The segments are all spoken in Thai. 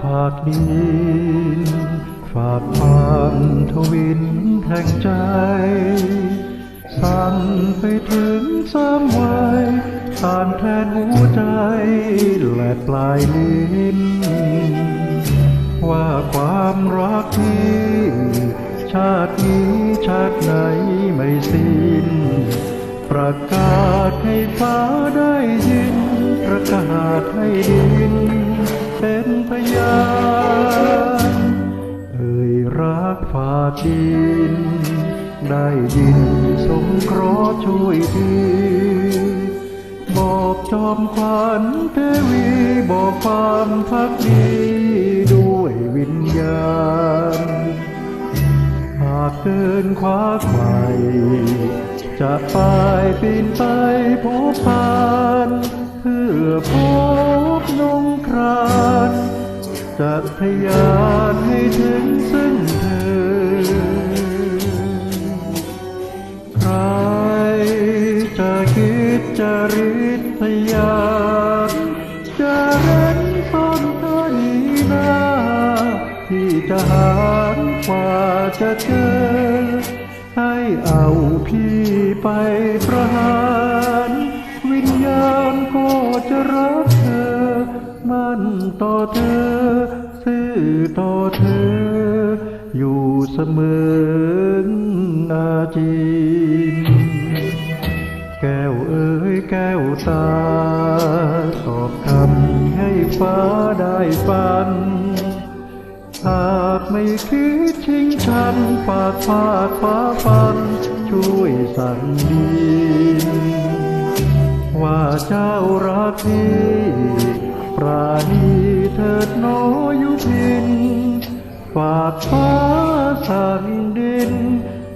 ฝากดินฝากความทวินแห่งใจ สั่นไปถึงสามวัยผ่านแทนหัวใจ และปลายลิ้น ว่าความรักที่ชาตินี้ชาติไหนไม่สิ้น ประกาศให้ฟ้าได้ยิน ประกาศให้ดิน ฝ่าดิน ได้ยินสงเคราะห์ช่วยทีบอกจอมขวัญเทวีบอกความพักดี ด้วยวิญญาณ หากเกินคว้าใหม่จะไปปีนไปพบพานเพื่อพบนงครานจะทยานให้ถึงซึ่ง จะริษยานจะเร้นซ่อนเธอหนีหน้าที่จะหารกว่าจะเจอ ให้เอาพี่ไปประหาร วิญญาณก็จะรักเธอ มันต่อเธอ ซื่อต่อเธอ อยู่เสมออาจี ตา ตอบคำให้ฟ้าได้ฟัง หากไม่คิดชิงชันฝากฟาดฟ้าฟัน ช่วยสั่งดินว่าเจ้ารักที่ปราณีเถิดน้อยยุพิน ฝากฟ้าสั่งดิน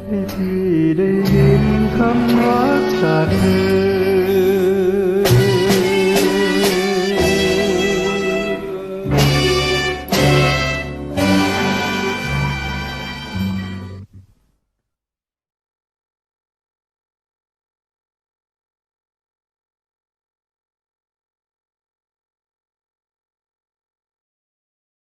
ให้พี่ได้ยินคำรักจากเธอ